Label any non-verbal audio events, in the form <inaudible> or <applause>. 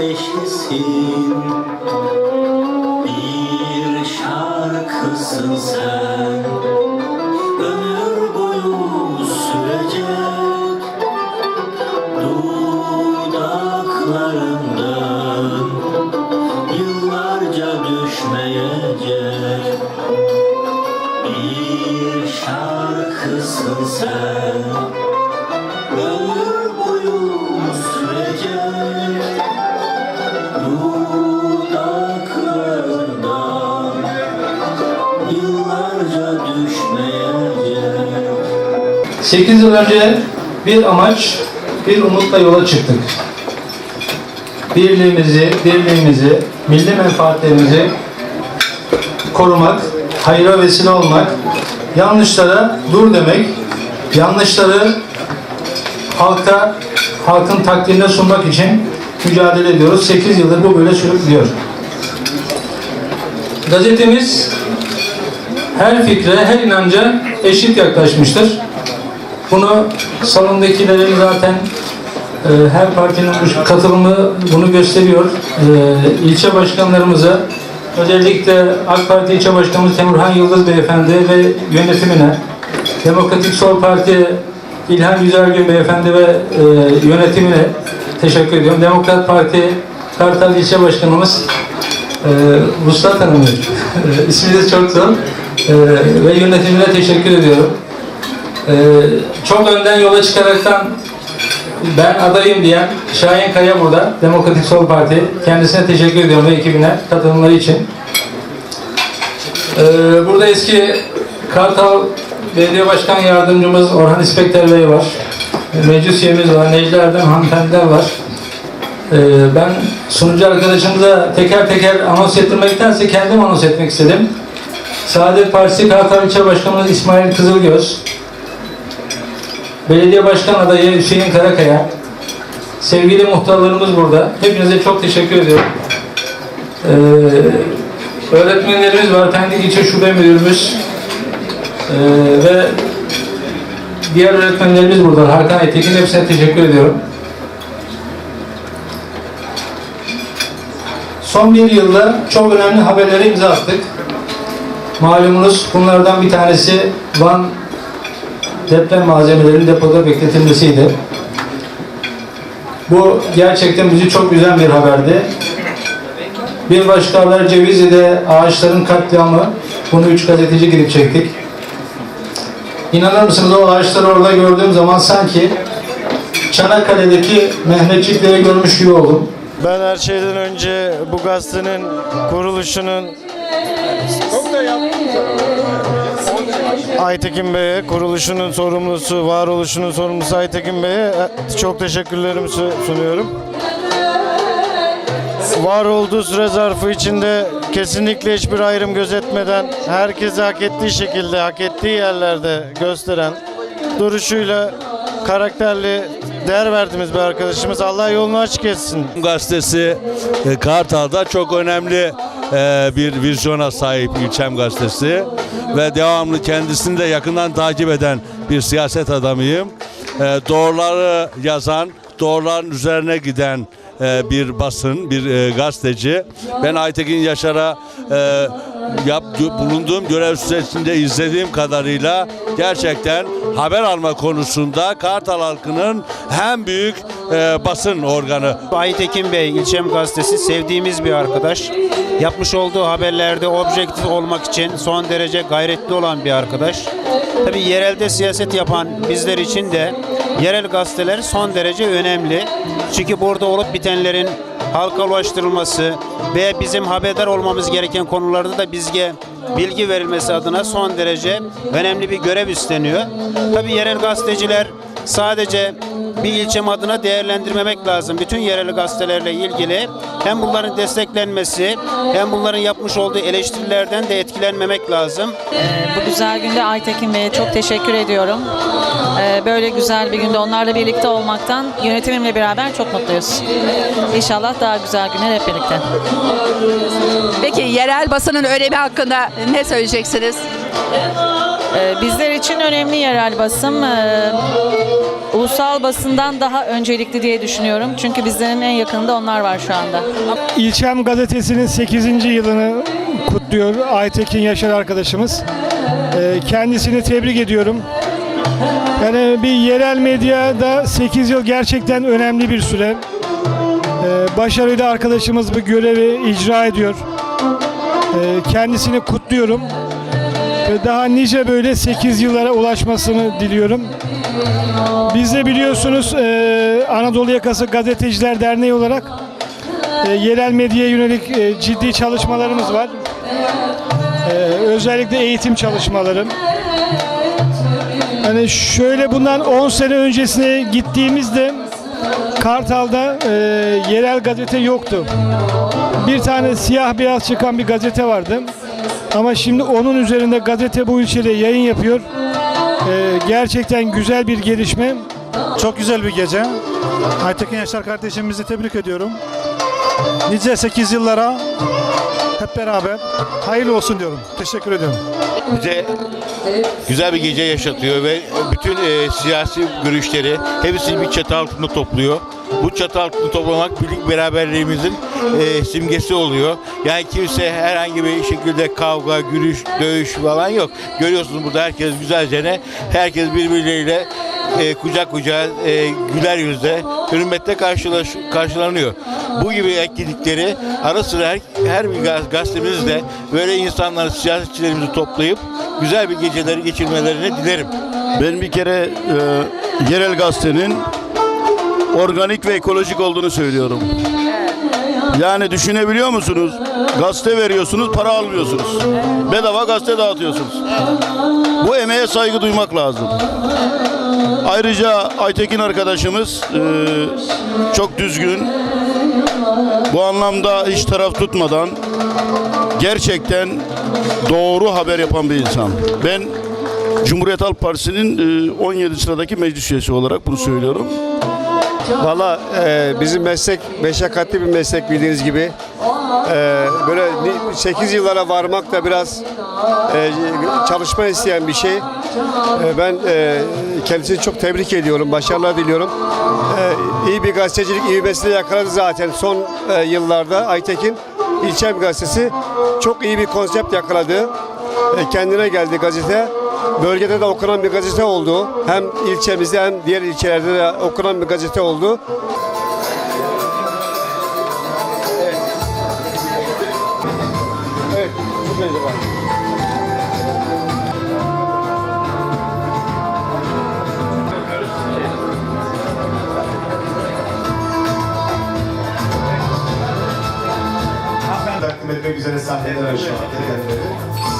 neşesin Bir şarkısın sen. Ömür boyu sürecek Dudaklarından. Yıllarca düşmeyecek Bir şarkısın sen. Ömür 8 yıl önce bir amaç, bir umutla yola çıktık. Birliğimizi, dirliğimizi, milli menfaatlerimizi korumak, hayra vesile olmak, yanlışlara dur demek, yanlışları halka, halkın takdirine sunmak için mücadele ediyoruz. 8 yıldır bu böyle sürüklüyor. Gazetemiz her fikre, her inanca eşit yaklaşmıştır. Bunu salondakilerin zaten e, her partinin katılımı bunu gösteriyor. E, ilçe başkanlarımıza özellikle AK Parti ilçe başkanımız Temurhan Yıldız Beyefendi ve yönetimine, Demokratik Sol Parti İlhan Güzelgün Beyefendi ve e, yönetimine teşekkür ediyorum. Demokrat Parti Kartal İlçe Başkanımız Vuslat Hanım, <laughs> isminiz çok zor ve yönetimine teşekkür ediyorum. Ee, çok önden yola çıkaraktan ben adayım diyen Şahin Kaya burada, Demokratik Sol Parti. Kendisine teşekkür ediyorum ve ekibine katılımları için. Ee, burada eski Kartal Belediye Başkan Yardımcımız Orhan İspekter Bey var. Meclis üyemiz var, Necla Erdem hanımefendiler var. Ee, ben sunucu arkadaşımıza teker teker anons ettirmektense kendim anons etmek istedim. Saadet Partisi Kartal İlçe Başkanımız İsmail Kızılgöz, Belediye Başkan adayı Hüseyin Karakaya, sevgili muhtarlarımız burada. Hepinize çok teşekkür ediyorum. Ee, öğretmenlerimiz var, Pendik İlçe Şube Müdürümüz ee, ve diğer öğretmenlerimiz burada. Hakan Aytekin hepsine teşekkür ediyorum. Son bir yılda çok önemli haberlere imza attık. Malumunuz bunlardan bir tanesi Van deprem malzemelerinin depoda bekletilmesiydi. Bu gerçekten bizi çok üzen bir haberdi. Bir başka haber Cevizli'de ağaçların katliamı. Bunu üç gazeteci gidip çektik. İnanır mısınız o ağaçları orada gördüğüm zaman sanki Çanakkale'deki Mehmetçikleri görmüş gibi oldum. Ben her şeyden önce bu gazetenin kuruluşunun Aytekin Bey'e, kuruluşunun sorumlusu, varoluşunun sorumlusu Aytekin Bey'e e, çok teşekkürlerimi su- sunuyorum. Var olduğu süre zarfı içinde kesinlikle hiçbir ayrım gözetmeden herkese hak ettiği şekilde, hak ettiği yerlerde gösteren duruşuyla karakterli, değer verdiğimiz bir arkadaşımız. Allah yolunu açık etsin. gazetesi e, Kartal'da çok önemli e, bir vizyona sahip ilçem gazetesi ve devamlı kendisini de yakından takip eden bir siyaset adamıyım. E, Doğruları yazan, doğruların üzerine giden e, bir basın, bir e, gazeteci. Ben Aytekin Yaşar'a e, yap, bulunduğum görev süresinde izlediğim kadarıyla gerçekten haber alma konusunda Kartal halkının hem büyük e, basın organı Aytekin Bey ilçem gazetesi sevdiğimiz bir arkadaş. Yapmış olduğu haberlerde objektif olmak için son derece gayretli olan bir arkadaş. Tabii yerelde siyaset yapan bizler için de yerel gazeteler son derece önemli. Çünkü burada olup bitenlerin halka ulaştırılması ve bizim haberdar olmamız gereken konularda da bizge bilgi verilmesi adına son derece önemli bir görev üstleniyor. Tabii yerel gazeteciler sadece bir ilçem adına değerlendirmemek lazım. Bütün yerel gazetelerle ilgili hem bunların desteklenmesi hem bunların yapmış olduğu eleştirilerden de etkilenmemek lazım. Bu güzel günde Aytekin Bey'e çok teşekkür ediyorum. Ee, Böyle güzel bir günde onlarla birlikte olmaktan yönetimimle beraber çok mutluyuz. İnşallah daha güzel günler hep birlikte. Peki yerel basının önemi hakkında ne söyleyeceksiniz? Ee, Bizler için önemli yerel basım. Ee, ulusal basından daha öncelikli diye düşünüyorum. Çünkü bizlerin en yakınında onlar var şu anda. İlçem gazetesinin 8. yılını kutluyor Aytekin Yaşar arkadaşımız. Ee, Kendisini tebrik ediyorum. Yani bir yerel medyada 8 yıl gerçekten önemli bir süre. Ee, Başarıyla arkadaşımız bu görevi icra ediyor. Ee, Kendisini kutluyorum. Daha nice böyle 8 yıllara ulaşmasını diliyorum. Biz de biliyorsunuz e, Anadolu Yakası Gazeteciler Derneği olarak e, yerel medyaya yönelik e, ciddi çalışmalarımız var. Özellikle eğitim çalışmaları. Hani şöyle bundan 10 sene öncesine gittiğimizde Kartal'da e, yerel gazete yoktu. Bir tane siyah beyaz çıkan bir gazete vardı. Ama şimdi onun üzerinde gazete bu ilçede yayın yapıyor. E, gerçekten güzel bir gelişme. Çok güzel bir gece. Aytekin Yaşar kardeşimizi tebrik ediyorum. Nice 8 yıllara hep beraber hayırlı olsun diyorum. Teşekkür ediyorum. bize güzel bir gece yaşatıyor ve bütün e, siyasi görüşleri hepsini bir çatı altında topluyor. Bu çatı toplamak birlik beraberliğimizin e, simgesi oluyor. Yani kimse herhangi bir şekilde kavga, gürüş, dövüş falan yok. Görüyorsunuz burada herkes güzelce herkes birbirleriyle e, kucak kucağa e, güler yüzle hürmetle karşılaş, karşılanıyor. Bu gibi etkinlikleri ara sıra her, her bir gaz- gazetemizde böyle insanları, siyasetçilerimizi toplayıp güzel bir geceleri geçirmelerini dilerim. Ben bir kere e, yerel gazetenin organik ve ekolojik olduğunu söylüyorum. Yani düşünebiliyor musunuz? Gazete veriyorsunuz, para almıyorsunuz. Bedava gazete dağıtıyorsunuz. Bu emeğe saygı duymak lazım. Ayrıca Aytekin arkadaşımız e, çok düzgün. Bu anlamda hiç taraf tutmadan gerçekten doğru haber yapan bir insan. Ben Cumhuriyet Halk Partisi'nin e, 17 sıradaki meclis üyesi olarak bunu söylüyorum. Valla e, bizim meslek meşakkatli bir meslek bildiğiniz gibi. E, böyle 8 yıllara varmak da biraz e, çalışma isteyen bir şey. E, ben e, kendisini çok tebrik ediyorum, başarılar diliyorum. E, iyi bir gazetecilik ivmesini yakaladı zaten son e, yıllarda Aytekin. İlçem gazetesi çok iyi bir konsept yakaladı. E, kendine geldi gazete. Bölgede de okunan bir gazete oldu. Hem ilçemizde hem diğer ilçelerde de okunan bir gazete oldu. Evet, var. Takdim etmek üzere sahneden aşağı.